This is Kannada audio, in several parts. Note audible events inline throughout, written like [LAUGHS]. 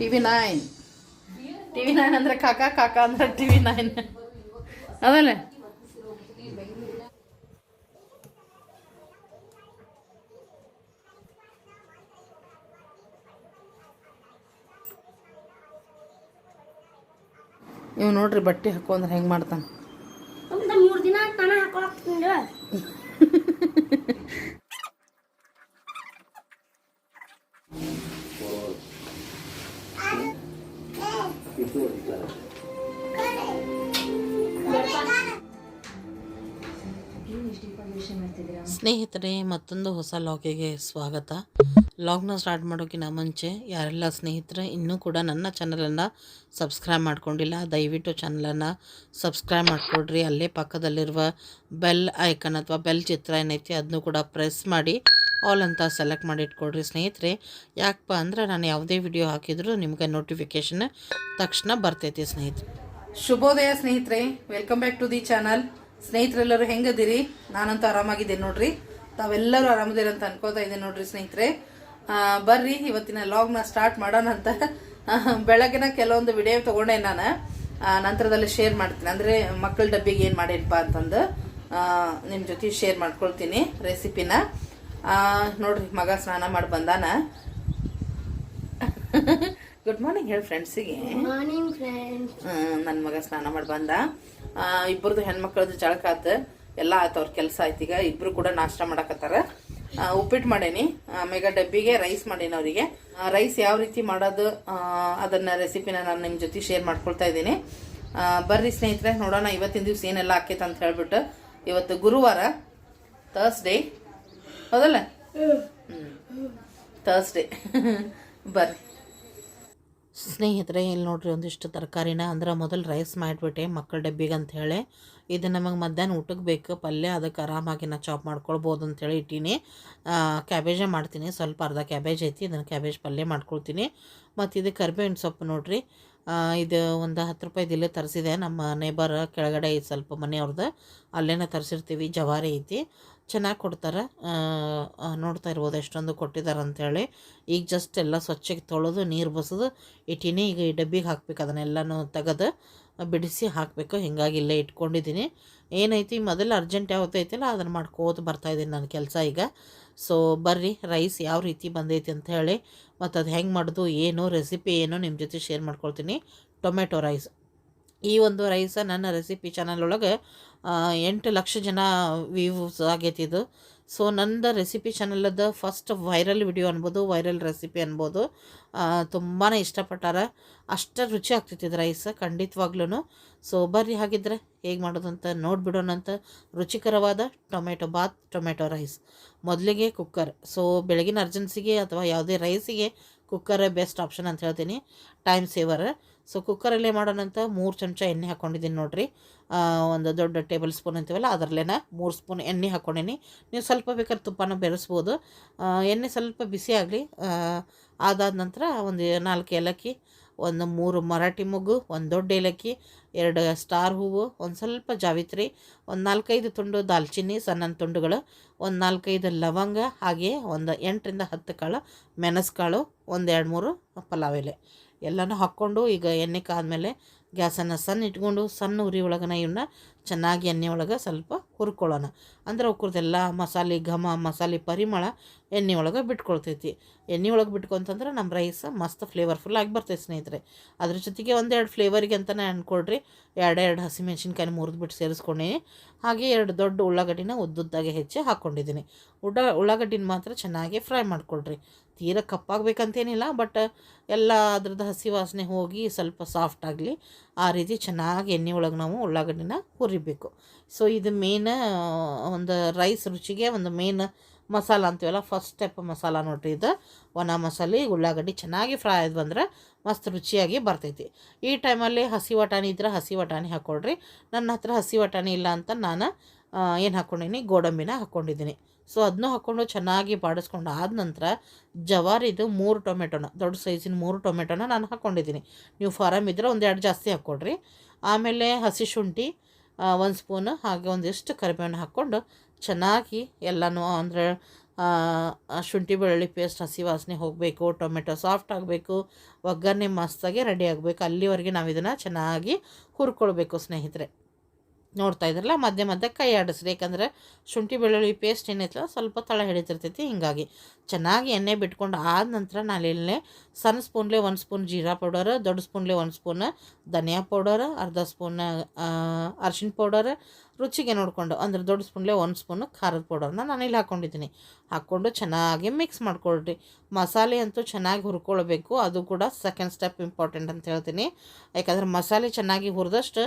T V nine. T V nine ಅಂದರೆ ಕಾಕ ಕಾಕ ಅಂದ್ರೆ ಟಿ ವಿ ನೈನ್. ಅದಲ್ಲ? ಇವ್ ನೋಡ್ರಿ ಬಟ್ಟೆ ಹಾಕೊಂಡ್ರೆ ಹೆಂಗೆ ಮಾಡ್ತಾನೆ? ಮೂರು ದಿನ ನಾನು ಹಾಕೊಳಕ್ತಿಂದ ಸ್ನೇಹಿತರೆ, ಮತ್ತೊಂದು ಹೊಸ ಲಾಗಿಗೆ ಸ್ವಾಗತ. ಲಾಗ್ನ ಸ್ಟಾರ್ಟ್ ಮಾಡೋಕ್ಕಿಂತ ಮುಂಚೆ ಯಾರೆಲ್ಲ ಸ್ನೇಹಿತರೆ, ಇನ್ನೂ ಕೂಡ ನನ್ನ ಚಾನಲನ್ನು ಸಬ್ಸ್ಕ್ರೈಬ್ ಮಾಡ್ಕೊಂಡಿಲ್ಲ, ದಯವಿಟ್ಟು ಚಾನಲನ್ನು ಸಬ್ಸ್ಕ್ರೈಬ್ ಮಾಡಿಕೊಡ್ರಿ. ಅಲ್ಲೇ ಪಕ್ಕದಲ್ಲಿರುವ ಬೆಲ್ ಐಕನ್ ಅಥವಾ ಬೆಲ್ ಚಿತ್ರ ಏನೈತಿ ಅದನ್ನು ಕೂಡ ಪ್ರೆಸ್ ಮಾಡಿ, ಆಲ್ ಅಂತ ಸೆಲೆಕ್ಟ್ ಮಾಡಿ ಇಟ್ಕೊಡ್ರಿ ಸ್ನೇಹಿತರೆ. ಯಾಕಪ್ಪ ಅಂದ್ರೆ ನಾನು ಯಾವುದೇ ವಿಡಿಯೋ ಹಾಕಿದರೂ ನಿಮಗೆ ನೋಟಿಫಿಕೇಷನ್ ತಕ್ಷಣ ಬರ್ತೈತಿ ಸ್ನೇಹಿತರೆ. ಶುಭೋದಯ ಸ್ನೇಹಿತರೆ, welcome back to the channel. ಸ್ನೇಹಿತರೆಲ್ಲರೂ ಹೆಂಗದಿರಿ? ನಾನಂತೂ ಆರಾಮಾಗಿದ್ದೇನೆ ನೋಡ್ರಿ. ತಾವೆಲ್ಲರೂ ಆರಾಮದಿರಿ ಅಂತ ಅನ್ಕೋತಾ ಇದ್ದೀನಿ ನೋಡ್ರಿ ಸ್ನೇಹಿತರೆ. ಬರ್ರಿ ಇವತ್ತಿನ ಲಾಗ್ನ ಸ್ಟಾರ್ಟ್ ಮಾಡೋಣ ಅಂತ. ಬೆಳಗಿನ ಕೆಲವೊಂದು ವಿಡಿಯೋ ತಗೊಂಡೆ ನಾನು. ನಂತರದಲ್ಲಿ ಶೇರ್ ಮಾಡ್ತೀನಿ. ಅಂದರೆ ಮಕ್ಕಳ ಡಬ್ಬಿಗೆ ಏನು ಮಾಡೇನಪ್ಪ ಅಂತಂದು. ನಿಮ್ಮ ಜೊತೆ ಶೇರ್ ಮಾಡ್ಕೊಳ್ತೀನಿ ರೆಸಿಪಿನ ನೋಡ್ರಿ ಮಗ ಸ್ನಾನ ಮಾಡಿ ಬಂದಾನ. ಗುಡ್ ಮಾರ್ನಿಂಗ್ ಹೇಳಿ ಫ್ರೆಂಡ್ಸಿಗೆ ನನ್ನ ಮಗ ಸ್ನಾನ ಮಾಡಿ ಬಂದ. ಆ, ಇಬ್ರದ್ದು ಹೆಣ್ಮಕ್ಳದ್ದು ಜಳಕ ಆತ. ಎಲ್ಲ ಆಯ್ತು ಅವ್ರ ಕೆಲಸ ಆಯ್ತು ಈಗ. ಇಬ್ರು ಕೂಡ ನಾಷ್ಟ ಮಾಡಕತ್ತಾರ. ಉಪ್ಪಿಟ್ಟು ಮಾಡೇನಿ. ಆಮೇಲೆ ಡಬ್ಬಿಗೆ ರೈಸ್ ಮಾಡೇನಿ ಅವರಿಗೆ. ರೈಸ್ ಯಾವ ರೀತಿ ಮಾಡೋದು ಅದನ್ನ ರೆಸಿಪಿನ ನಾನು ನಿಮ್ಮ ಜೊತೆ ಶೇರ್ ಮಾಡ್ಕೊಳ್ತಾ ಇದ್ದೀನಿ. ಬರ್ರಿ ಸ್ನೇಹಿತರೆ ನೋಡೋಣ ಇವತ್ತಿನ ದಿವಸ ಏನೆಲ್ಲ ಆಕೈತೆ ಅಂತ ಹೇಳ್ಬಿಟ್ಟು. ಇವತ್ತು ಗುರುವಾರ ಥರ್ಸ್ಡೇ ಹೌದಲ್ಲ? ಹ್ಞೂ ಥರ್ಸ್ಡೇ [LAUGHS] ಬರ್ರಿ. ಸ್ನೇಹಿತರೆ, ಇಲ್ಲಿ ನೋಡ್ರಿ ಒಂದಿಷ್ಟು ತರಕಾರಿನ. ಅಂದ್ರೆ ಮೊದಲು ರೈಸ್ ಮಾಡಿಬಿಟ್ಟೆ ಮಕ್ಕಳ ಡಬ್ಬಿಗೆ ಅಂಥೇಳಿ ಇದು ನಮಗೆ ಮಧ್ಯಾಹ್ನ ಊಟಕ್ಕೆ ಬೇಕು, ಪಲ್ಯ ಅದಕ್ಕೆ ಆರಾಮಾಗಿ ನಾ ಚಾಪ್ ಮಾಡ್ಕೊಳ್ಬೋದು ಅಂಥೇಳಿ ಇಟ್ಟೀನಿ. ಕ್ಯಾಬೇಜೇ ಮಾಡ್ತೀನಿ. ಸ್ವಲ್ಪ ಅರ್ಧ ಕ್ಯಾಬೇಜ್ ಐತಿ, ಇದನ್ನು ಕ್ಯಾಬೇಜ್ ಪಲ್ಯ ಮಾಡ್ಕೊಳ್ತೀನಿ. ಮತ್ತು ಇದು ಕರಿಬೇವಿನ ಸೊಪ್ಪು ನೋಡ್ರಿ. ಇದು ಒಂದು ಹತ್ತು ರೂಪಾಯಿದು ಇಲ್ಲೇ ತರಿಸಿದೆ. ನಮ್ಮ ನೇಬರ್ ಕೆಳಗಡೆ ಸ್ವಲ್ಪ ಮನೆಯವ್ರದ್ದು ಅಲ್ಲೇನ ತರಿಸಿರ್ತೀವಿ, ಜವಾರಿ ಐತಿ. ಚೆನ್ನಾಗಿ ಕೊಡ್ತಾರೆ. ನೋಡ್ತಾ ಇರ್ಬೋದು ಎಷ್ಟೊಂದು ಕೊಟ್ಟಿದ್ದಾರೆ ಅಂಥೇಳಿ ಈಗ ಜಸ್ಟ್ ಎಲ್ಲ ಸ್ವಚ್ಛಕ್ಕೆ ತೊಳೆದು ನೀರು ಬಸದು ಇಟ್ಟಿನಿ. ಈಗ ಈ ಡಬ್ಬಿಗೆ ಹಾಕ್ಬೇಕು ಅದನ್ನೆಲ್ಲನೂ ತೆಗೆದು ಬಿಡಿಸಿ ಹಾಕಬೇಕು. ಹೀಗಾಗಿ ಇಟ್ಕೊಂಡಿದ್ದೀನಿ ಏನೈತಿ, ಮೊದಲು ಅರ್ಜೆಂಟ್ ಯಾವತ್ತೈತಿಲ್ಲ ಅದನ್ನು ಮಾಡ್ಕೋತ ಬರ್ತಾಯಿದ್ದೀನಿ ನನ್ನ ಕೆಲಸ ಈಗ. ಸೊ ಬರ್ರಿ, ರೈಸ್ ಯಾವ ರೀತಿ ಬಂದೈತಿ ಅಂತ ಹೇಳಿ. ಮತ್ತು ಅದು ಹೆಂಗೆ ಮಾಡೋದು, ಏನು ರೆಸಿಪಿ ಏನು ನಿಮ್ಮ ಜೊತೆ ಶೇರ್ ಮಾಡ್ಕೊಳ್ತೀನಿ. ಟೊಮೆಟೊ ರೈಸ್ ಈ ಒಂದು ರೈಸ ನನ್ನ ರೆಸಿಪಿ ಚಾನಲ್ ಒಳಗೆ ಎಂಟು ಲಕ್ಷ ಜನ ವ್ಯೂವ್ಸ್ ಆಗೈತಿ ಇದು. ಸೊ ನಂದು ರೆಸಿಪಿ ಚಾನಲದ ಫಸ್ಟ್ ವೈರಲ್ ವಿಡಿಯೋ ಅನ್ಬೋದು ವೈರಲ್ ರೆಸಿಪಿ ಅನ್ಬೋದು. ತುಂಬಾ ಇಷ್ಟಪಟ್ಟಾರ. ಅಷ್ಟು ರುಚಿ ಆಗ್ತೈತಿ ಇದು ರೈಸ್ ಖಂಡಿತವಾಗ್ಲೂ ಸೊ ಬರ್ರಿ ಹಾಗಿದ್ರೆ ಹೇಗೆ ಮಾಡೋದಂತ ನೋಡಿಬಿಡೋಣಂತ ರುಚಿಕರವಾದ ಟೊಮೆಟೊ ಬಾತ್, ಟೊಮೆಟೊ ರೈಸ್. ಮೊದಲಿಗೆ ಕುಕ್ಕರ್ ಸೊ ಬೆಳಗಿನ ಅರ್ಜೆನ್ಸಿಗೆ ಅಥವಾ ಯಾವುದೇ ರೈಸಿಗೆ ಕುಕ್ಕರ್ ಬೆಸ್ಟ್ ಆಪ್ಷನ್ ಅಂತ ಹೇಳ್ತೀನಿ. ಟೈಮ್ ಸೇವರ್ ಸೊ ಕುಕ್ಕರಲ್ಲೇ ಮಾಡೋಣಂತ ಮೂರು ಚಮಚ ಎಣ್ಣೆ ಹಾಕ್ಕೊಂಡಿದ್ದೀನಿ ನೋಡಿರಿ. ಒಂದು ದೊಡ್ಡ ಟೇಬಲ್ ಸ್ಪೂನ್ ಅಂತೀವಲ್ಲ, ಅದರಲ್ಲೇನ ಮೂರು ಸ್ಪೂನ್ ಎಣ್ಣೆ ಹಾಕ್ಕೊಂಡೀನಿ ನೀವು ಸ್ವಲ್ಪ ಬೇಕಾದ್ರೆ ತುಪ್ಪನ ಬೆರೆಸ್ಬೋದು. ಎಣ್ಣೆ ಸ್ವಲ್ಪ ಬಿಸಿ ಆಗಲಿ ಅದಾದ ನಂತರ ಒಂದು ನಾಲ್ಕು ಏಲಕ್ಕಿ, ಒಂದು ಮೂರು ಮರಾಠಿ ಮೊಗ್ಗು, ಒಂದು ದೊಡ್ಡ ಏಲಕ್ಕಿ, ಎರಡು ಸ್ಟಾರ್ ಹೂವು, ಒಂದು ಸ್ವಲ್ಪ ಜಾವಿತ್ರಿ, ಒಂದು ನಾಲ್ಕೈದು ತುಂಡು ದಾಲ್ಚಿನ್ನಿ ಸಣ್ಣ ತುಂಡುಗಳು, ಒಂದು ನಾಲ್ಕೈದು ಲವಂಗ, ಹಾಗೆ ಒಂದು ಎಂಟರಿಂದ ಹತ್ತು ಕಾಳು ಮೆಣಸು ಕಾಳು ಒಂದು ಎರಡು ಮೂರು ಪಲಾವ್ ಎಲೆ. ಎಲ್ಲನೂ ಹಾಕ್ಕೊಂಡು ಈಗ ಎಣ್ಣೆ ಕಾದ್ಮೇಲೆ ಗ್ಯಾಸನ್ನು ಸಣ್ಣ ಇಟ್ಕೊಂಡು ಸಣ್ಣ ಉರಿ ಒಳಗನ ಇವನ್ನ ಚೆನ್ನಾಗಿ ಎಣ್ಣೆ ಒಳಗೆ ಸ್ವಲ್ಪ ಹುರ್ಕೊಳ್ಳೋಣ. ಅಂದ್ರೆ ಅವಕ್ರದ್ದೆಲ್ಲ ಮಸಾಲೆ ಘಮ, ಮಸಾಲೆ ಪರಿಮಳ ಎಣ್ಣೆ ಒಳಗೆ ಬಿಟ್ಕೊಳ್ತೈತಿ. ಎಣ್ಣೆ ಒಳಗೆ ಬಿಟ್ಕೊಂತಂದ್ರೆ ನಮ್ಮ ರೈಸ್ ಮಸ್ತ್ ಫ್ಲೇವರ್ಫುಲ್ ಆಗಿ ಬರ್ತೈತೆ ಸ್ನೇಹಿತರೆ. ಅದ್ರ ಜೊತೆಗೆ ಒಂದೆರಡು ಫ್ಲೇವರಿಗೆ ಅಂತಲೇ ಅನ್ಕೊಳ್ರಿ. ಎರಡೆರಡು ಹಸಿಮೆಣ್ಸಿನ್ಕಾಯಿ ಮುರಿದ್ಬಿಟ್ಟು ಸೇರಿಸ್ಕೊಂಡೀನಿ ಹಾಗೆ ಎರಡು ದೊಡ್ಡ ಉಳ್ಳಾಗಡ್ಡಿನ ಉದ್ದುದ್ದಾಗೆ ಹೆಚ್ಚಿ ಹಾಕ್ಕೊಂಡಿದ್ದೀನಿ. ಉಡ ಉಳ್ಳಾಗಡ್ಡಿನ ಮಾತ್ರ ಚೆನ್ನಾಗಿ ಫ್ರೈ ಮಾಡ್ಕೊಳ್ರಿ. ತೀರ ಕಪ್ಪಾಗಬೇಕಂತೇನಿಲ್ಲ ಬಟ್ ಎಲ್ಲ ಅದ್ರದ್ದು ಹಸಿ ವಾಸನೆ ಹೋಗಿ ಸ್ವಲ್ಪ ಸಾಫ್ಟ್ ಆಗಲಿ, ಆ ರೀತಿ ಚೆನ್ನಾಗಿ ಎಣ್ಣೆ ಒಳಗೆ ನಾವು ಉಳ್ಳಾಗಡ್ಡಿನ ಹುರಿಬೇಕು. ಸೊ ಇದು ಮೇನ್ ಒಂದು ರೈಸ್ ರುಚಿಗೆ ಒಂದು ಮೇನ್ ಮಸಾಲ ಅಂತೀವಲ್ಲ ಫಸ್ಟ್ ಸ್ಟೆಪ್ ಮಸಾಲ ನೋಡ್ರಿ ಇದು. ಒಣ ಮಸಾಲೆ, ಉಳ್ಳಾಗಡ್ಡಿ ಚೆನ್ನಾಗಿ ಫ್ರೈ ಆಯ್ತು ಬಂದ್ರೆ ಮಸ್ತ್ ರುಚಿಯಾಗಿ ಬರ್ತೈತಿ. ಈ ಟೈಮಲ್ಲಿ ಹಸಿ ವಟಾಣಿ ಇದ್ರೆ ಹಸಿ ವಟಾಣಿ ಹಾಕ್ಕೊಳ್ರಿ ನನ್ನ ಹತ್ರ ಹಸಿ ವಟಾಣಿ ಇಲ್ಲ ಅಂತ ನಾನು ಏನು ಹಾಕ್ಕೊಂಡೀನಿ ಗೋಡಂಬಿನ ಹಾಕ್ಕೊಂಡಿದ್ದೀನಿ ಸೊ ಅದನ್ನೂ ಹಾಕ್ಕೊಂಡು ಚೆನ್ನಾಗಿ ಬಾಡಿಸ್ಕೊಂಡು ಆದ ನಂತರ ಜವಾರಿದು ಮೂರು ಟೊಮೆಟೊನ, ದೊಡ್ಡ ಸೈಜಿನ ಮೂರು ಟೊಮೆಟೊನ ನಾನು ಹಾಕ್ಕೊಂಡಿದ್ದೀನಿ ನೀವು ಫಾರಮ್ ಇದ್ದರೆ ಒಂದೆರಡು ಜಾಸ್ತಿ ಹಾಕ್ಕೊಡ್ರಿ ಆಮೇಲೆ ಹಸಿ ಶುಂಠಿ ಒಂದು ಸ್ಪೂನು ಹಾಗೆ ಒಂದಿಷ್ಟು ಕರಿಬೇವನ್ನ ಹಾಕ್ಕೊಂಡು ಚೆನ್ನಾಗಿ ಎಲ್ಲನೂ, ಅಂದರೆ ಶುಂಠಿ ಬೆಳ್ಳುಳ್ಳಿ ಪೇಸ್ಟ್, ಹಸಿ ವಾಸನೆ ಹೋಗಬೇಕು, ಟೊಮೆಟೊ ಸಾಫ್ಟ್ ಆಗಬೇಕು, ಒಗ್ಗರಣೆ ಮಸ್ತಾಗಿ ರೆಡಿ ಆಗಬೇಕು. ಅಲ್ಲಿವರೆಗೆ ನಾವು ಇದನ್ನು ಚೆನ್ನಾಗಿ ಹುರ್ಕೊಳ್ಬೇಕು ಸ್ನೇಹಿತರೆ. ನೋಡ್ತಾ ಇದ್ರಲ್ಲ, ಮಧ್ಯೆ ಮಧ್ಯೆ ಕೈ ಆಡಿಸ್ರಿ. ಯಾಕಂದರೆ ಶುಂಠಿ ಬೆಳ್ಳುಳ್ಳಿ ಪೇಸ್ಟ್ ಏನೈತಲ್ಲ ಸ್ವಲ್ಪ ತಳ ಹಿಡಿತಿರ್ತೈತಿ ಹಿಂಗಾಗಿ. ಚೆನ್ನಾಗಿ ಎಣ್ಣೆ ಬಿಟ್ಕೊಂಡು ಆದ ನಂತರ ನಾನು ಇಲ್ಲೇ ಸಣ್ಣ ಸ್ಪೂನ್ಲೆ ಒಂದು ಸ್ಪೂನ್ ಜೀರಾ ಪೌಡರ್, ದೊಡ್ಡ ಸ್ಪೂನ್ಲೆ ಒಂದು ಸ್ಪೂನ್ ಧನಿಯಾ ಪೌಡರ್, ಅರ್ಧ ಸ್ಪೂನ್ ಅರ್ಶಿಣ ಪೌಡರ್ ರುಚಿಗೆ ನೋಡಿಕೊಂಡು, ಅಂದರೆ ದೊಡ್ಡ ಸ್ಪೂನ್ಲೆ ಒಂದು ಸ್ಪೂನು ಖಾರದ ಪೌಡರ್ನ ನಾನು ಇಲ್ಲಿ ಹಾಕ್ಕೊಂಡಿದ್ದೀನಿ ಹಾಕ್ಕೊಂಡು ಚೆನ್ನಾಗಿ ಮಿಕ್ಸ್ ಮಾಡ್ಕೊಳ್ರಿ. ಮಸಾಲೆ ಅಂತೂ ಚೆನ್ನಾಗಿ ಹುರ್ಕೊಳ್ಬೇಕು. ಅದು ಕೂಡ ಸೆಕೆಂಡ್ ಸ್ಟೆಪ್ ಇಂಪಾರ್ಟೆಂಟ್ ಅಂತ ಹೇಳ್ತೀನಿ. ಯಾಕಂದ್ರೆ ಮಸಾಲೆ ಚೆನ್ನಾಗಿ ಹುರಿದಷ್ಟು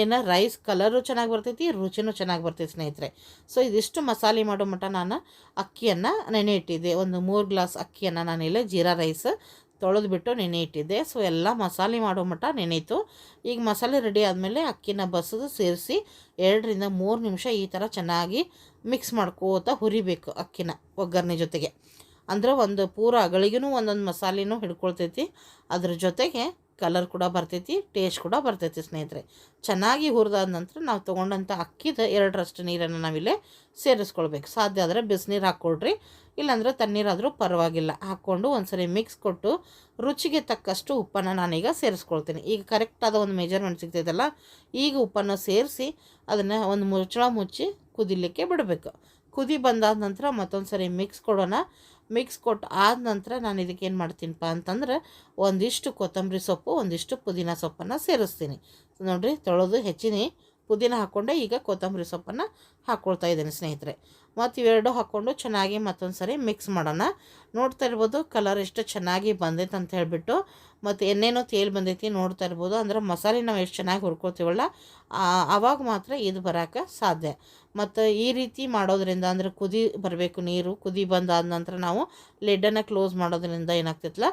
ಏನು ರೈಸ್ ಕಲರು ಚೆನ್ನಾಗಿ ಬರ್ತೈತಿ, ರುಚಿನೂ ಚೆನ್ನಾಗಿ ಬರ್ತೈತಿ ಸ್ನೇಹಿತರೆ. ಸೊ ಇದಿಷ್ಟು ಮಸಾಲೆ ಮಾಡೋ ಮಟ್ಟ ನಾನು ಅಕ್ಕಿಯನ್ನು ನೆನೆ ಇಟ್ಟಿದ್ದೆ. ಒಂದು ಮೂರು ಗ್ಲಾಸ್ ಅಕ್ಕಿಯನ್ನು ನಾನಿಲ್ಲಿ ಜೀರಾ ರೈಸ್ ತೊಳೆದ್ಬಿಟ್ಟು ನೆನೆ ಇಟ್ಟಿದ್ದೆ ಸೊ ಎಲ್ಲ ಮಸಾಲೆ ಮಾಡೋ ಮಟ್ಟ ನೆನೆಯಿತು. ಈಗ ಮಸಾಲೆ ರೆಡಿ ಆದಮೇಲೆ ಅಕ್ಕಿನ ಬಸಿದು ಸೇರಿಸಿ ಎರಡರಿಂದ ಮೂರು ನಿಮಿಷ ಈ ಥರ ಚೆನ್ನಾಗಿ ಮಿಕ್ಸ್ ಮಾಡ್ಕೋತ ಹುರಿಬೇಕು ಅಕ್ಕಿನ ಒಗ್ಗರಣೆ ಜೊತೆಗೆ. ಅಂದರೆ ಒಂದು ಪೂರ ಅಗಳಿಗೂ ಒಂದೊಂದು ಮಸಾಲೆನೂ ಹಿಡ್ಕೊಳ್ತೈತಿ. ಅದ್ರ ಜೊತೆಗೆ ಕಲರ್ ಕೂಡ ಬರ್ತೈತಿ ಟೇಸ್ಟ್ ಕೂಡ ಬರ್ತೈತಿ ಸ್ನೇಹಿತರೆ. ಚೆನ್ನಾಗಿ ಹುರಿದಾದ ನಂತರ ನಾವು ತೊಗೊಂಡಂಥ ಅಕ್ಕಿದ ಎರಡರಷ್ಟು ನೀರನ್ನು ನಾವಿಲ್ಲೇ ಸೇರಿಸ್ಕೊಳ್ಬೇಕು. ಸಾಧ್ಯ ಆದರೆ ಬಿಸಿನೀರು ಹಾಕ್ಕೊಳ್ರಿ ಇಲ್ಲಾಂದ್ರೆ ತಣ್ಣೀರಾದರೂ ಪರವಾಗಿಲ್ಲ. ಹಾಕ್ಕೊಂಡು ಒಂದ್ಸರಿ ಮಿಕ್ಸ್ ಕೊಟ್ಟು ರುಚಿಗೆ ತಕ್ಕಷ್ಟು ಉಪ್ಪನ್ನು ನಾನೀಗ ಸೇರಿಸ್ಕೊಳ್ತೀನಿ. ಈಗ ಕರೆಕ್ಟಾದ ಒಂದು ಮೆಜರ್ಮೆಂಟ್ ಸಿಗ್ತೈತಲ್ಲ, ಈಗ ಉಪ್ಪನ್ನು ಸೇರಿಸಿ ಅದನ್ನು ಒಂದು ಮುಚ್ಚಳ ಮುಚ್ಚಿ ಕುದಿಲಿಕ್ಕೆ ಬಿಡಬೇಕು. ಕುದಿ ಬಂದಾದ ನಂತರ ಮತ್ತೊಂದು ಸರಿ ಮಿಕ್ಸ್ ಕೊಡೋಣ. ಮಿಕ್ಸ್ ಕೊಟ್ಟು ಆದ ನಂತರ ನಾನು ಇದಕ್ಕೆ ಏನು ಮಾಡ್ತೀನಪ್ಪ ಅಂತಂದ್ರೆ ಒಂದಿಷ್ಟು ಕೊತ್ತಂಬರಿ ಸೊಪ್ಪು, ಒಂದಿಷ್ಟು ಪುದೀನ ಸೊಪ್ಪನ್ನು ಸೇರಿಸ್ತೀನಿ. ನೋಡಿರಿ, ತೊಳೆದು ಹೆಚ್ಚಿನಿ. ಪುದೀನ ಹಾಕ್ಕೊಂಡೆ ಈಗ ಕೊತ್ತಂಬರಿ ಸೊಪ್ಪನ್ನು ಹಾಕ್ಕೊಳ್ತಾ ಇದ್ದೀನಿ ಸ್ನೇಹಿತರೆ. ಮತ್ತು ಇವೆರಡು ಹಾಕ್ಕೊಂಡು ಚೆನ್ನಾಗಿ ಮತ್ತೊಂದು ಸರಿ ಮಿಕ್ಸ್ ಮಾಡೋಣ. ನೋಡ್ತಾ ಇರ್ಬೋದು ಕಲರ್ ಎಷ್ಟು ಚೆನ್ನಾಗಿ ಬಂದೈತೆ ಅಂತ ಹೇಳಿಬಿಟ್ಟು, ಮತ್ತು ಎಣ್ಣೆನೂ ತೇಲ್ ಬಂದೈತಿ ನೋಡ್ತಾ ಇರ್ಬೋದು, ಅಂದ್ರೆ ಮಸಾಲೆ ನಾವು ಎಷ್ಟು ಚೆನ್ನಾಗಿ ಹುರ್ಕೋತೀವಲ್ಲ ಆವಾಗ ಮಾತ್ರ ಇದು ಬರೋಕ್ಕೆ ಸಾಧ್ಯ. ಮತ್ತು ಈ ರೀತಿ ಮಾಡೋದ್ರಿಂದ ಅಂದರೆ ಕುದಿ ಬರಬೇಕು ನೀರು, ಕುದಿ ಬಂದಾದ ನಂತರ ನಾವು ಲಿಡ್ಡನ್ನು ಕ್ಲೋಸ್ ಮಾಡೋದ್ರಿಂದ ಏನಾಗ್ತೈತಲ್ಲ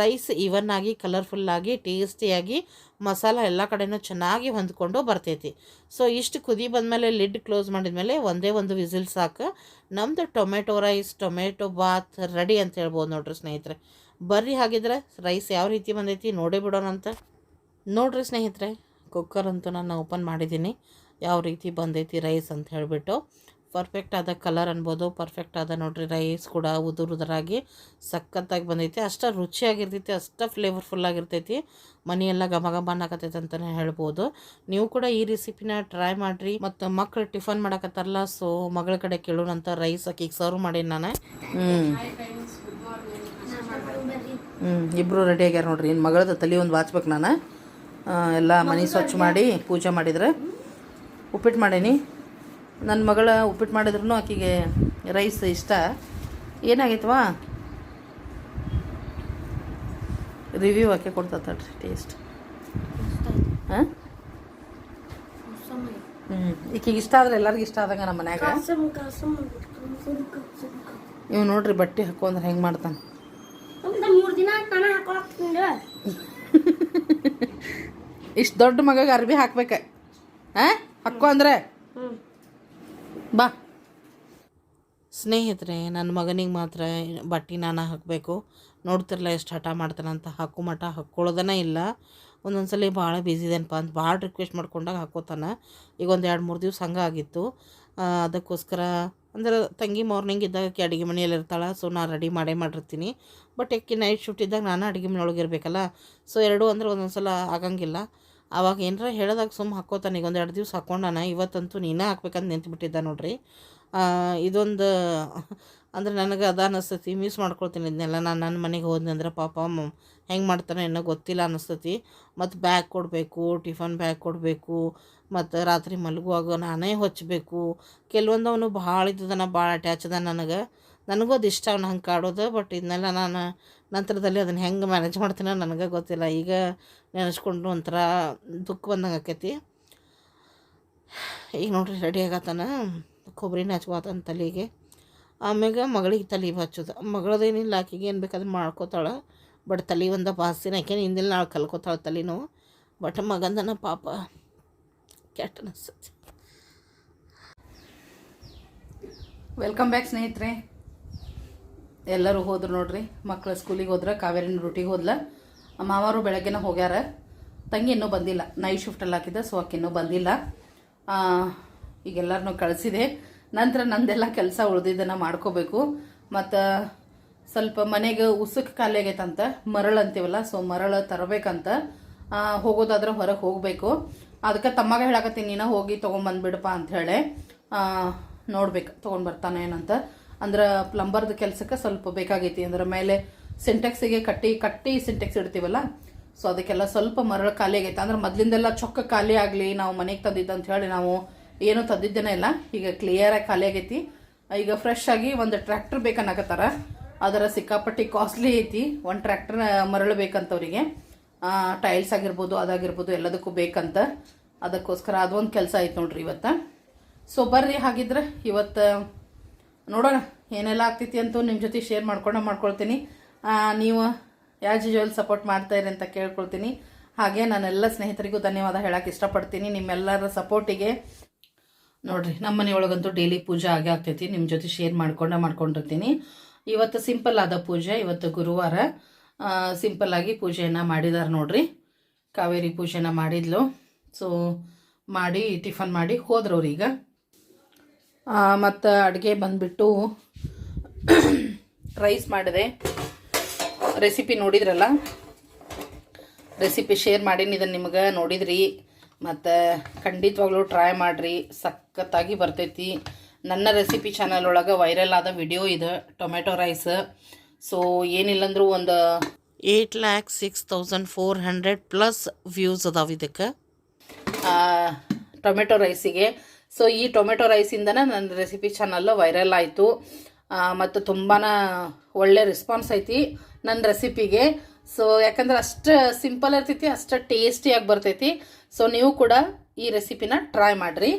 ರೈಸ್ ಈವನ್ ಆಗಿ ಕಲರ್ಫುಲ್ಲಾಗಿ ಟೇಸ್ಟಿಯಾಗಿ ಮಸಾಲ ಎಲ್ಲ ಕಡೆಯೂ ಚೆನ್ನಾಗಿ ಹೊಂದ್ಕೊಂಡು ಬರ್ತೈತಿ. ಸೊ ಇಷ್ಟು ಕುದಿ ಬಂದಮೇಲೆ ಲಿಡ್ ಕ್ಲೋಸ್ ಮಾಡಿದ ಮೇಲೆ ಒಂದೇ ಒಂದು ವಿಸಿಲ್ ಸಾಕು. ನಮ್ಮದು tomato rice, tomato bath ready ಅಂತ ಹೇಳ್ಬೋದು ನೋಡ್ರಿ ಸ್ನೇಹಿತರೆ. ಬರ್ರಿ ಹಾಗಿದ್ರೆ ರೈಸ್ ಯಾವ ರೀತಿ ಬಂದೈತಿ ನೋಡೇ ಬಿಡೋಣ ಅಂತ. ನೋಡ್ರಿ ಸ್ನೇಹಿತರೆ ಕುಕ್ಕರ್ ಅಂತೂ ನಾನು ಓಪನ್ ಮಾಡಿದ್ದೀನಿ. ಯಾವ ರೀತಿ ಬಂದೈತಿ ರೈಸ್ ಅಂತ ಹೇಳಿಬಿಟ್ಟು. ಪರ್ಫೆಕ್ಟ್ ಆದ ಕಲರ್ ಅನ್ಬೋದು ಪರ್ಫೆಕ್ಟ್ ಆದ ನೋಡ್ರಿ ರೈಸ್ ಕೂಡ ಉದುರು ಉದುರಾಗಿ ಸಖತ್ತಾಗಿ ಬಂದೈತಿ. ಅಷ್ಟು ರುಚಿಯಾಗಿರ್ತೈತಿ, ಅಷ್ಟು ಫ್ಲೇವರ್ಫುಲ್ ಆಗಿರ್ತೈತಿ. ಮನೆಯೆಲ್ಲ ಘಮ ಘಮ ಅನ್ನಕತ್ತೈತೆ ಅಂತಲೇ ಹೇಳ್ಬೋದು. ನೀವು ಕೂಡ ಈ ರೆಸಿಪಿನ ಟ್ರೈ ಮಾಡಿರಿ. ಮತ್ತು ಮಕ್ಕಳು ಟಿಫನ್ ಮಾಡಕತ್ತಾರಲ್ಲ ಸೊ ಮಗಳ ಕಡೆ ಕೇಳೋಣಂತ ರೈಸ್ ಅಕ್ಕಿಗೆ ಸರ್ವ್ ಮಾಡೀನಿ ನಾನು. ಹ್ಞೂ ಇಬ್ಬರು ರೆಡಿ ಆಗ್ಯಾರ ನೋಡ್ರಿ. ಇನ್ನು ಮಗಳದ ತಲೆ ಒಂದು ವಾಚ್ಬೇಕು ನಾನು. ಎಲ್ಲ ಮನೆ ಸ್ವಚ್ಛ ಮಾಡಿ ಪೂಜೆ ಮಾಡಿದ್ರೆ. ಉಪ್ಪಿಟ್ಟು ಮಾಡೀನಿ. ನನ್ನ ಮಗಳ ಉಪ್ಪಿಟ್ಟು ಮಾಡಿದ್ರು ಆಕೆಗೆ ರೈಸ್ ಇಷ್ಟ. ಏನಾಗೈತವಾ ರಿವ್ಯೂ ಆಕೆ ಕೊಡ್ತಾ ಟೇಸ್ಟ್ ಹಾಂ? ಹ್ಞೂ ಈಕೆಗೆ ಇಷ್ಟ ಆದ್ರೆ ಎಲ್ಲರಿಗೂ ಇಷ್ಟ ಆದಂಗ ನಮ್ಮ ಮನ್ಯಾಗ. ಇವ್ ನೋಡ್ರಿ ಬಟ್ಟೆ ಹಾಕೊಂಡ್ರೆ ಹೆಂಗೆ ಮಾಡ್ತಾನೆ. ಇಷ್ಟು ದೊಡ್ಡ ಮಗಗೆ ಅರ್ಬಿ ಹಾಕ್ಬೇಕ. ಹಾಂ? ಹಾಕೋ ಅಂದ್ರೆ? ಬಾ. ಸ್ನೇಹಿತರೆ ನನ್ನ ಮಗನಿಗೆ ಮಾತ್ರ ಬಟ್ಟೆ ನಾನು ಹಾಕಬೇಕು. ನೋಡ್ತಿರಲ್ಲ ಎಷ್ಟು ಹಠ ಮಾಡ್ತಾನಂತ ಹಾಕು ಮಠ ಹಾಕ್ಕೊಳ್ಳೋದನೇ ಇಲ್ಲ. ಒಂದೊಂದ್ಸಲ ಭಾಳ ಬ್ಯುಸಿ ಇದೇನಪ್ಪ ಅಂತ ಭಾಳ ರಿಕ್ವೆಸ್ಟ್ ಮಾಡ್ಕೊಂಡಾಗ ಹಾಕೋತಾನ. ಈಗ ಒಂದು ಎರಡು ಮೂರು ದಿವ್ಸ ಹಂಗೆ ಆಗಿತ್ತು. ಅದಕ್ಕೋಸ್ಕರ ಅಂದ್ರೆ ತಂಗಿ ಮಾರ್ನಿಂಗ್ ಇದ್ದಾಗ ಅಡಿಗೆ ಅಡುಗೆ ಮನೆಯಲ್ಲಿ ಇರ್ತಾಳೆ ಸೊ ನಾನು ರೆಡಿ ಮಾಡೇ ಮಾಡಿರ್ತೀನಿ. ಬಟ್ ಯಾಕೆ ನೈಟ್ ಶಿಫ್ಟ್ ಇದ್ದಾಗ ನಾನು ಅಡುಗೆ ಮನೆಯೊಳಗೆ ಇರಬೇಕಲ್ಲ. ಸೊ ಎರಡು ಅಂದ್ರೆ ಒಂದೊಂದು ಸಲ ಆಗಂಗಿಲ್ಲ. ಅವಾಗ ಏನಾರ ಹೇಳಿದಾಗ ಸುಮ್ಮ ಹಾಕೋತಾನೆ ಈಗ ಒಂದು ಎರಡು ದಿವ್ಸ ಹಾಕ್ಕೊಂಡಾನ ಇವತ್ತಂತೂ ನೀನೇ ಹಾಕ್ಬೇಕಂತ ನಿಂತುಬಿಟ್ಟಿದ್ದ ನೋಡ್ರಿ. ಇದೊಂದು, ಅಂದ್ರೆ ನನಗೆ ಅದ ಅನ್ನಿಸ್ತತಿ ಮಿಸ್ ಮಾಡ್ಕೊಳ್ತೀನಿ ಇದನ್ನೆಲ್ಲ ನಾನು ನನ್ನ ಮನೆಗೆ ಹೋದ್ನಿ ಅಂದ್ರೆ ಪಾಪ ಹೆಂಗೆ ಮಾಡ್ತಾನೆ ಏನೋ ಗೊತ್ತಿಲ್ಲ ಅನ್ನಿಸ್ತತಿ ಮತ್ತು ಬ್ಯಾಗ್ ಕೊಡಬೇಕು, ಟಿಫನ್ ಬ್ಯಾಗ್ ಕೊಡಬೇಕು ಮತ್ತು ರಾತ್ರಿ ಮಲಗುವಾಗ ನಾನೇ ಹೊಚ್ಚಬೇಕು ಕೆಲವೊಂದು ಅವನು ಭಾಳ ಇದ್ದದನ, ಭಾಳ ಅಟ್ಯಾಚ್ ಅದ ನನಗೆ. ನನಗೂ ಅದು ಇಷ್ಟ ಅವ್ನು ಹಂಗೆ ಕಾಡೋದು, ಬಟ್ ಇದನ್ನೆಲ್ಲ ನಾನು ನಂತರದಲ್ಲಿ ಅದನ್ನು ಹೆಂಗೆ ಮ್ಯಾನೇಜ್ ಮಾಡ್ತೀನೋ ನನಗೆ ಗೊತ್ತಿಲ್ಲ. ಈಗ ನೆನೆಸ್ಕೊಂಡು ಒಂಥರ ದುಃಖ ಬಂದಂಗೆ ಆಕೈತಿ. ಈಗ ನೋಡ್ರಿ ರೆಡಿ ಆಗತ್ತಾನ? ಕೊಬ್ಬರಿನ ಹಚ್ಕೋತಾನ ತಲೆಗೆ. ಆಮ್ಯಾಗ ಮಗಳಿಗೆ ತಲೆ ಹಚ್ಚೋದು ಮಗಳದೇನಿಲ್ಲ ಆಕೆಗೆ ಏನು ಬೇಕಾದ್ರೆ ಮಾಡ್ಕೋತಾಳೆ. ಬಟ್ ತಲೆ ಒಂದು ಬಾಸಿನ ಆಕೆ ಹಿಂದಿಲ್ಲ ನಾಳೆ ಕಲ್ಕೋತಾಳೆ ತಲೆನೋ. ಬಟ್ ಮಗಂದನ ಪಾಪ ಕೆಟ್ಟ ಅನಿಸ್ತೈತಿ. ವೆಲ್ಕಮ್ ಬ್ಯಾಕ್ ಸ್ನೇಹಿತರೆ. ಎಲ್ಲರೂ ಹೋದ್ರು ನೋಡ್ರಿ. ಮಕ್ಕಳು ಸ್ಕೂಲಿಗೆ ಹೋದ್ರೆ ಕಾವೇರಿನ ಡ್ಯೂಟಿಗೆ ಹೋದ್ಲ. ಮಾವರು ಬೆಳಗ್ಗೆನ ಹೋಗ್ಯಾರ. ತಂಗಿ ಇನ್ನೂ ಬಂದಿಲ್ಲ. ನೈಟ್ ಶಿಫ್ಟಲ್ಲಿ ಹಾಕಿದ್ದೆ ಸೊ ಇನ್ನೂ ಬಂದಿಲ್ಲ. ಆ, ಈಗ ಎಲ್ಲರನ್ನೂ ಕಳಿಸಿದೆ. ನಂತರ ನಂದೆಲ್ಲ ಕೆಲಸ ಉಳಿದಿದ್ದನ್ನು ಮಾಡ್ಕೋಬೇಕು. ಮತ್ತು ಸ್ವಲ್ಪ ಮನೆಗೆ ಉಸುಕ್ ಖಾಲಿ ಆಗೈತಂತ ಮರಳು ಅಂತೀವಲ್ಲ ಸೊ ಮರಳು ತರಬೇಕಂತ ಹೋಗೋದಾದ್ರೆ ಹೊರಗೆ ಹೋಗಬೇಕು. ಅದಕ್ಕೆ ತಮ್ಮಗೆ ಹೇಳಕತ್ತೀನಿ ನೀನು ಹೋಗಿ ತೊಗೊಂಬಂದ್ಬಿಡಪ್ಪ ಅಂಥೇಳಿ ನೋಡ್ಬೇಕು ತೊಗೊಂಡು ಬರ್ತಾನೆ ಏನಂತ. ಅಂದ್ರೆ ಪ್ಲಂಬರ್ದ ಕೆಲಸಕ್ಕೆ ಸ್ವಲ್ಪ ಬೇಕಾಗೈತಿ. ಅಂದ್ರೆ ಮೇಲೆ ಸಿಂಟೆಕ್ಸಿಗೆ ಕಟ್ಟಿ ಕಟ್ಟಿ ಸಿಂಟೆಕ್ಸ್ ಇಡ್ತೀವಲ್ಲ? ಸೊ ಅದಕ್ಕೆಲ್ಲ ಸ್ವಲ್ಪ ಮರಳು ಖಾಲಿ ಆಗೈತೆ. ಅಂದ್ರೆ ಮೊದಲಿಂದೆಲ್ಲ ಚೊಕ್ಕ ಖಾಲಿ ಆಗಲಿ, ನಾವು ಮನೆಗೆ ತಂದಿದ್ದು ಅಂತ ಹೇಳಿ ನಾವು ಏನೂ ತಂದಿದ್ದೇನೆ ಇಲ್ಲ. ಈಗ ಕ್ಲಿಯರಾಗಿ ಖಾಲಿ ಆಗೈತಿ. ಈಗ ಫ್ರೆಶ್ ಆಗಿ ಒಂದು ಟ್ರ್ಯಾಕ್ಟರ್ ಬೇಕನ್ನಕತ್ತಾರ. ಅದರ ಸಿಕ್ಕಾಪಟ್ಟಿ ಕಾಸ್ಟ್ಲಿ ಐತಿ. ಒಂದು ಟ್ರ್ಯಾಕ್ಟರ್ ಮರಳು ಬೇಕಂತವ್ರಿಗೆ. ಟೈಲ್ಸ್ ಆಗಿರ್ಬೋದು, ಅದಾಗಿರ್ಬೋದು, ಎಲ್ಲದಕ್ಕೂ ಬೇಕಂತ. ಅದಕ್ಕೋಸ್ಕರ ಅದೊಂದು ಕೆಲಸ ಆಯ್ತು ನೋಡ್ರಿ ಇವತ್ತು. ಸೊ ಬರ್ರಿ, ಹಾಗಿದ್ರೆ ಇವತ್ತು ನೋಡೋಣ, ಏನೆಲ್ಲ ಆಗ್ತೈತಿ ಅಂತೂ ನಿಮ್ಮ ಜೊತೆ ಶೇರ್ ಮಾಡ್ಕೊಂಡು ಮಾಡ್ಕೊಳ್ತೀನಿ. ನೀವು ಯಾಜ್ ಯೂಜುವಲ್ ಸಪೋರ್ಟ್ ಮಾಡ್ತಾ ಇರಿ ಅಂತ ಕೇಳ್ಕೊಳ್ತೀನಿ. ಹಾಗೆ ನಾನೆಲ್ಲ ಸ್ನೇಹಿತರಿಗೂ ಧನ್ಯವಾದ ಹೇಳೋಕೆ ಇಷ್ಟಪಡ್ತೀನಿ. ನಿಮ್ಮೆಲ್ಲರ ಸಪೋರ್ಟಿಗೆ ನೋಡಿರಿ, ನಮ್ಮ ಮನೆಯೊಳಗಂತೂ ಡೈಲಿ ಪೂಜೆ ಆಗೇ ಆಗ್ತೈತಿ. ನಿಮ್ಮ ಜೊತೆ ಶೇರ್ ಮಾಡ್ಕೊಂಡ ಮಾಡ್ಕೊಂಡಿರ್ತೀನಿ. ಇವತ್ತು ಸಿಂಪಲ್ ಆದ ಪೂಜೆ, ಇವತ್ತು ಗುರುವಾರ ಸಿಂಪಲ್ ಆಗಿ ಪೂಜೆಯನ್ನು ಮಾಡಿದಾರೆ ನೋಡ್ರಿ. ಕಾವೇರಿ ಪೂಜೆನ ಮಾಡಿದ್ಲು. ಸೊ ಮಾಡಿ, ಟಿಫನ್ ಮಾಡಿ ಹೋದ್ರು ಅವ್ರೀಗ ಮತ್ತು ಅಡುಗೆ ಬಂದುಬಿಟ್ಟು ರೈಸ್ ಮಾಡಿದೆ. ರೆಸಿಪಿ ನೋಡಿದ್ರಲ್ಲ? ರೆಸಿಪಿ ಶೇರ್ ಮಾಡೀನಿ, ಇದನ್ನು ನಿಮಗೆ ನೋಡಿದ್ರಿ. ಮತ್ತು ಖಂಡಿತವಾಗ್ಲೂ ಟ್ರೈ ಮಾಡಿರಿ, ಸಖತ್ತಾಗಿ ಬರ್ತೈತಿ. ನನ್ನ ರೆಸಿಪಿ ಚಾನಲ್ ಒಳಗೆ ವೈರಲ್ ಆದ ವಿಡಿಯೋ ಇದು ಟೊಮೆಟೊ ರೈಸ್ ಸೊ ಏನಿಲ್ಲಂದ್ರೂ ಒಂದು eight lakh six thousand four hundred plus views ಅದಾವ ಇದಕ್ಕೆ. ಟೊಮೆಟೊ ರೈಸಿಗೆ ಸೊ ಈ ಟೊಮೆಟೊ ರೈಸಿಂದನೇ ನನ್ನ ರೆಸಿಪಿ ಚಾನಲ್ಲು ವೈರಲ್ ಆಯಿತು. ಮತ್ತು ತುಂಬಾ ಒಳ್ಳೆ ರೆಸ್ಪಾನ್ಸ್ ಐತಿ ನನ್ನ ರೆಸಿಪಿಗೆ ಸೊ ಯಾಕಂದ್ರೆ ಅಷ್ಟು ಸಿಂಪಲ್ ಇರ್ತೈತಿ, ಅಷ್ಟು ಟೇಸ್ಟಿಯಾಗಿ ಬರ್ತೈತಿ. ಸೊ ನೀವು ಕೂಡ ಈ ರೆಸಿಪಿನ ಟ್ರೈ ಮಾಡಿರಿ.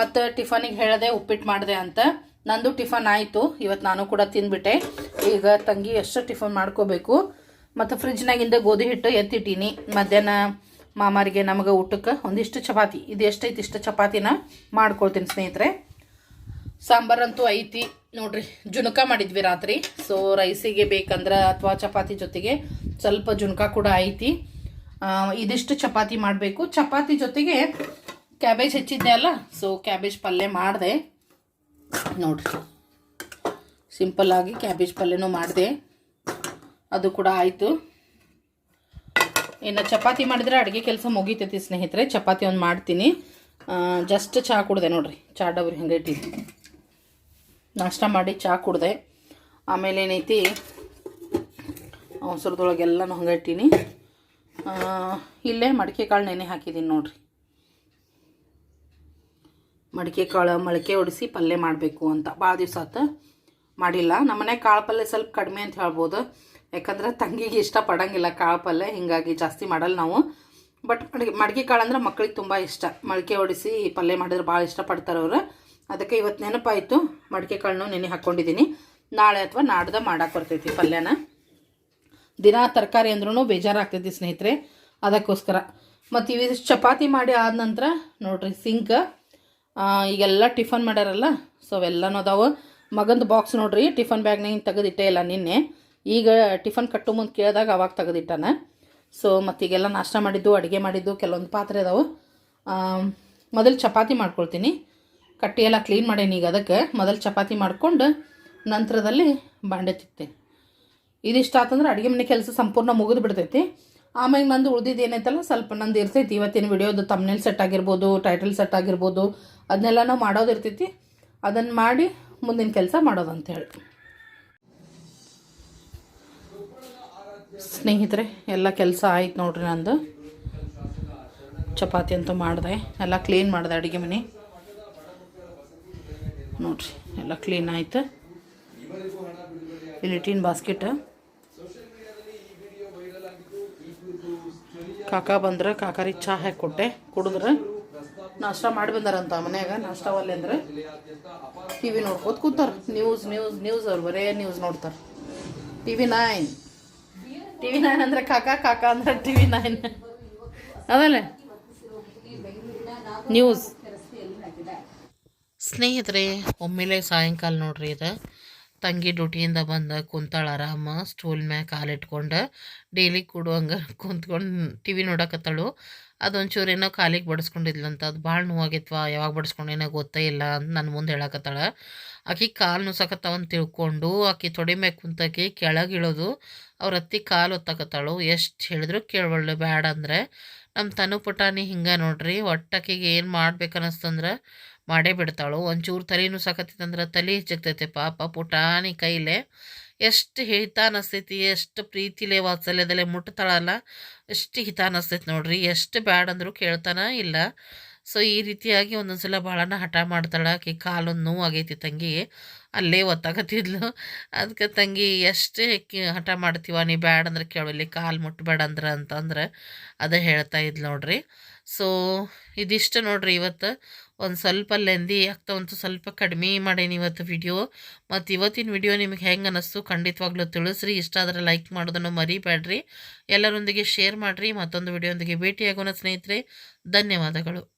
ಮತ್ತು ಟಿಫನಿಗೆ ಹೇಳಿದೆ ಉಪ್ಪಿಟ್ಟು ಮಾಡಿದೆ ಅಂತ. ನಂದು ಟಿಫನ್ ಆಯಿತು ಇವತ್ತು ನಾನು ಕೂಡ ತಿಂದ್ಬಿಟ್ಟೆ. ಈಗ ತಂಗಿ ಎಷ್ಟು ಟಿಫನ್ ಮಾಡ್ಕೋಬೇಕು. ಮತ್ತು ಫ್ರಿಜ್ನಾಗಿಂದ ಗೋಧಿ ಹಿಟ್ಟು ಎತ್ತಿಟ್ಟೀನಿ. ಮಧ್ಯಾಹ್ನ ಮಾಮಾರಿಗೆ ನಮಗೆ ಊಟಕ್ಕೆ ಒಂದಿಷ್ಟು ಚಪಾತಿ. ಇದು ಎಷ್ಟೈತಿ ಇಷ್ಟು ಚಪಾತಿನ ಮಾಡ್ಕೊಳ್ತೀನಿ ಸ್ನೇಹಿತರೆ. ಸಾಂಬಾರಂತೂ ಐತಿ. ನೋಡ್ರಿ, ಜುಣಕ ಮಾಡಿದ್ವಿ ರಾತ್ರಿ. ಸೊ ರೈಸಿಗೆ ಬೇಕಂದ್ರೆ ಅಥವಾ ಚಪಾತಿ ಜೊತೆಗೆ ಸ್ವಲ್ಪ ಜುಣಕ ಕೂಡ ಐತಿ. ಇದಿಷ್ಟು ಚಪಾತಿ ಮಾಡಬೇಕು. ಚಪಾತಿ ಜೊತೆಗೆ ಕ್ಯಾಬೇಜ್ ಹೆಚ್ಚಿದ್ದೆ ಅಲ್ಲ ಸೊ ಕ್ಯಾಬೇಜ್ ಪಲ್ಯ ಮಾಡಿದೆ. ನೋಡ್ರಿ, ಸಿಂಪಲ್ ಆಗಿ ಕ್ಯಾಬೇಜ್ ಪಲ್ಯನೂ ಮಾಡಿದೆ. ಅದು ಕೂಡ ಆಯಿತು. ಇನ್ನು ಚಪಾತಿ ಮಾಡಿದರೆ ಅಡುಗೆ ಕೆಲಸ ಮುಗಿತೈತಿ ಸ್ನೇಹಿತರೆ. ಚಪಾತಿ ಒಂದು ಮಾಡ್ತೀನಿ. ಜಸ್ಟ್ ಚಹಾ ಕುಡ್ದೆ ನೋಡ್ರಿ. ಚಹಾ ಡಬ್ರಿ ಹಂಗೆ ಇಟ್ಟಿದ್ದೆ ನಾಷ್ಟ ಮಾಡಿ ಚಹಾ ಕುಡ್ದೆ. ಆಮೇಲೆ ಏನೈತಿ? ಅವಸರದೊಳಗೆಲ್ಲನೂ ಹಂಗೆ ಇಟ್ಟೀನಿ. ಇಲ್ಲೇ ಮಡಿಕೆ ಕಾಳು ನೆನೆ ಹಾಕಿದ್ದೀನಿ ನೋಡ್ರಿ. ಮಡಿಕೆ ಕಾಳು ಮೊಳಕೆ ಹೊಡಿಸಿ ಪಲ್ಯ ಮಾಡಬೇಕು ಅಂತ. ಭಾಳ ದಿವಸ ಆತ. ಮಾಡಿಲ್ಲ. ನಮ್ಮನೆ ಕಾಳು ಪಲ್ಯ ಸ್ವಲ್ಪ ಕಡಿಮೆ ಅಂತ ಹೇಳ್ಬೋದು. ಯಾಕಂದ್ರೆ ತಂಗಿಗೆ ಇಷ್ಟ ಪಡಂಗಿಲ್ಲ ಕಾಳು ಪಲ್ಯ, ಹೀಗಾಗಿ ಜಾಸ್ತಿ ಮಾಡಲ್ಲ ನಾವು. ಬಟ್ ಮಡಿಕೆ ಮಡಿಕೆ ಕಾಳು ಅಂದ್ರೆ ಮಕ್ಳಿಗೆ ತುಂಬ ಇಷ್ಟ. ಮೊಳಕೆ ಹೊಡಿಸಿ ಪಲ್ಯ ಮಾಡಿದ್ರೆ ಭಾಳ ಇಷ್ಟಪಡ್ತಾರೆ ಅವರು. ಅದಕ್ಕೆ ಇವತ್ತು ನೆನಪಾಯಿತು, ಮಡಿಕೆ ಕಾಳನ್ನು ನೆನೆ ಹಾಕ್ಕೊಂಡಿದ್ದೀನಿ ನಾಳೆ ಅಥವಾ ನಾಡ್ದ ಮಾಡಕ್ಕೆ ಬರ್ತೈತಿ ಪಲ್ಯನ. ದಿನ ತರಕಾರಿ ಅಂದ್ರೂ ಬೇಜಾರಾಗ್ತೈತಿ ಸ್ನೇಹಿತರೆ, ಅದಕ್ಕೋಸ್ಕರ. ಮತ್ತು ಇವಿಷ್ಟು ಚಪಾತಿ ಮಾಡಿ ಆದ ನಂತರ ನೋಡ್ರಿ ಸಿಂಕ್ ಈಗೆಲ್ಲ ಟಿಫನ್ ಮಾಡ್ಯಾರಲ್ಲ, ಸೊ ಅವೆಲ್ಲನೂ ಅದಾವೆ. ಮಗಂದು ಬಾಕ್ಸ್ ನೋಡ್ರಿ, ಟಿಫನ್ ಬ್ಯಾಗ್ನಾಗ ತೆಗೆದಿಟ್ಟೇ ಇಲ್ಲ ನಿನ್ನೆ. ಈಗ ಟಿಫನ್ ಕಟ್ಟು ಮುಂದೆ ಕೇಳಿದಾಗ ಅವಾಗ ತೆಗೆದಿಟ್ಟಾನ. ಸೊ ಮತ್ತೀಗೆಲ್ಲ ನಾಷ್ಟ ಮಾಡಿದ್ದು, ಅಡುಗೆ ಮಾಡಿದ್ದು, ಕೆಲವೊಂದು ಪಾತ್ರೆ ಅದಾವೆ. ಮೊದಲು ಚಪಾತಿ ಮಾಡ್ಕೊಳ್ತೀನಿ. ಕಟ್ಟಿ ಕ್ಲೀನ್ ಮಾಡೇನಿ ಈಗ ಅದಕ್ಕೆ. ಮೊದಲು ಚಪಾತಿ ಮಾಡ್ಕೊಂಡು ನಂತರದಲ್ಲಿ ಬಾಂಡೆ ತಿಕ್ತೀನಿ ಇದಿಷ್ಟ ಆತಂದ್ರೆ ಅಡುಗೆ ಮನೆ ಕೆಲಸ ಸಂಪೂರ್ಣ ಮುಗಿದು ಬಿಡ್ತೈತಿ. ಆಮೇಲೆ ನಂದು ಉಳ್ದಿದ್ದು ಏನೈತಲ್ಲ, ಸ್ವಲ್ಪ ನಂದು ಇರ್ತೈತಿ. ಇವತ್ತಿನ ವಿಡಿಯೋದು ತಮ್ನೇಲ್ ಸೆಟ್ ಆಗಿರ್ಬೋದು ಟೈಟಲ್ ಸೆಟ್ ಆಗಿರ್ಬೋದು ಅದನ್ನೆಲ್ಲ ನಾವು ಮಾಡೋದಿರ್ತೈತಿ ಅದನ್ನು ಮಾಡಿ ಮುಂದಿನ ಕೆಲಸ ಮಾಡೋದು ಸ್ನೇಹಿತರೆ, ಎಲ್ಲ ಕೆಲಸ ಆಯ್ತು ನೋಡ್ರಿ ನಂದು. ಚಪಾತಿ ಅಂತೂ ಮಾಡಿದೆ. ಎಲ್ಲ ಕ್ಲೀನ್ ಮಾಡಿದೆ ಅಡುಗೆ ಮನೆ. ನೋಡ್ರಿ, ಎಲ್ಲ ಕ್ಲೀನ್ ಆಯ್ತು. ಇಲ್ಲಿ ಟೀನ್ ಬಾಸ್ಕೆಟ್. ಕಾಕ ಬಂದ್ರೆ ಕಾಕಾರಿಗೆ ಚಹಾ ಹಾಕಿ ಕೊಟ್ಟೆ, ಕುಡಿದ್ರೆ. ನಾಷ್ಟ ಮಾಡಿ ಬಂದಾರಂತ ಮನ್ಯಾಗ, ನಾಷ್ಟ ಒಲ್ಲೆ ಅಂದ್ರೆ. ಟಿ ವಿ ನೋಡ್ಕೋತ ಕೂತಾರ ನ್ಯೂಸ್ ನ್ಯೂಸ್ ನ್ಯೂಸ್ ಅವ್ರು, ಬರೇ ನ್ಯೂಸ್ ನೋಡ್ತಾರೆ. T V nine T V nine ಅಂದ್ರೆ ಕಾಕ ಕಾಕ ಅಂದ್ರೆ ಟಿವಿ ನೈನ್. ಅದಲ್ಲ? ನ್ಯೂಸ್ ಸ್ನೇಹಿತರೆ, ಒಮ್ಮೆಲೆ ಸಾಯಂಕಾಲ ನೋಡ್ರಿ ಇದು. ತಂಗಿ ಡ್ಯೂಟಿಯಿಂದ ಬಂದ ಕುಂತಾಳ ಆರಾಮ ಸ್ಟೂಲ್ ಮ್ಯಾಗ ಕಾಲಿಟ್ಕೊಂಡು, ಡೈಲಿ ಕೂಡುವಂಗೆ ಕುಂತ್ಕೊಂಡು ಟಿ ವಿ ನೋಡಕತ್ತಾಳು. ಅದೊಂಚೂರು ಏನೋ ಕಾಲಿಗೆ ಬಡಿಸ್ಕೊಂಡಿದ್ಲಂತ, ಅದು ಭಾಳ ನೋವಾಗಿತ್ತು ಯಾವಾಗ ಬಡಿಸ್ಕೊಂಡೇನೋ ಗೊತ್ತೇ ಇಲ್ಲ ಅಂತ ನನ್ನ ಮುಂದೆ ಹೇಳಕತ್ತಾಳೆ. ಆಕಿ ಕಾಲು ನುಸಕತ್ತಾವ ಅಂತ ತಿಳ್ಕೊಂಡು, ಆಕಿ ತೊಡೆ ಮೇಲೆ ಕುಂತಾಕಿ ಕೆಳಗೆ ಇಳೋದು, ಅವ್ರ ಅತ್ತಿ ಕಾಲು ಒತ್ತಕತ್ತಾಳು. ಎಷ್ಟು ಹೇಳಿದ್ರು ಕೇಳವಳ್ಳು ಬ್ಯಾಡ ಅಂದರೆ. ನಮ್ಮ ತನು ಪುಟಾನಿ ಹಿಂಗೆ ನೋಡ್ರಿ, ಒಟ್ಟಕಿಗೆ ಏನು ಮಾಡ್ಬೇಕನ್ನಿಸ್ತಂದ್ರೆ ಮಾಡೇ ಬಿಡ್ತಾಳು. ಒಂಚೂರು ತಲೆ ಸಾಕತ್ತಿತ್ತಂದ್ರೆ ತಲೆ ಹೆಚ್ಚಾಗ್ತೈತೆ ಪಾಪ ಪುಟಾಣಿ ಕೈಲೇ. ಎಷ್ಟು ಹಿತ ಅನ್ನಿಸ್ತೈತಿ ಎಷ್ಟು ಪ್ರೀತಿಲೇ ವಾತ್ಸಲ್ಯದಲ್ಲೇ ಮುಟ್ತಾಳಲ್ಲ, ಎಷ್ಟು ಹಿತ ಅನ್ನಿಸ್ತೈತಿ ನೋಡ್ರಿ, ಎಷ್ಟು ಬ್ಯಾಡ್ ಅಂದರೂ ಕೇಳ್ತಾನ ಇಲ್ಲ. ಸೊ ಈ ರೀತಿಯಾಗಿ ಒಂದೊಂದು ಸಲ ಭಾಳನ ಹಠ ಮಾಡ್ತಾಳೆ ಆಕೆ, ಕಾಲೊಂದು ನೋವು ಆಗೈತಿ ತಂಗಿಗೆ ಅಲ್ಲೇ ಒತ್ತಾಗತ್ತಿದ್ಲು ಅದಕ್ಕೆ ತಂಗಿ, ಎಷ್ಟು ಹಠ ಮಾಡ್ತೀವ, ನೀ ಬ್ಯಾಡ ಅಂದ್ರೆ ಕೇಳಲಿ ಕಾಲು ಮುಟ್ಬೇಡ ಅಂದ್ರೆ ಅಂತಂದ್ರೆ ಅದೇ ಹೇಳ್ತಾ ಇದ್ಲು ನೋಡ್ರಿ. ಸೊ ಇದಿಷ್ಟು ನೋಡ್ರಿ ಇವತ್ತು. ಒಂದು ಸ್ವಲ್ಪ ಲೆಂದಿ ಒಂದು ಸ್ವಲ್ಪ ಕಡಿಮೆ ಮಾಡೀನಿ ಇವತ್ತು ವಿಡಿಯೋ ಮತ್ತು ಇವತ್ತಿನ ವಿಡಿಯೋ ನಿಮಗೆ ಹೆಂಗೆ ಅನ್ನಿಸ್ತು ಖಂಡಿತವಾಗ್ಲೂ ತಿಳಿಸ್ರಿ. ಇಷ್ಟ ಆದರೆ ಲೈಕ್ ಮಾಡೋದನ್ನು ಮರಿಬೇಡ್ರಿ ಎಲ್ಲರೊಂದಿಗೆ ಶೇರ್ ಮಾಡಿರಿ. ಮತ್ತೊಂದು ವಿಡಿಯೋದೊಂದಿಗೆ ಭೇಟಿಯಾಗೋಣ ಸ್ನೇಹಿತರೆ. ಧನ್ಯವಾದಗಳು.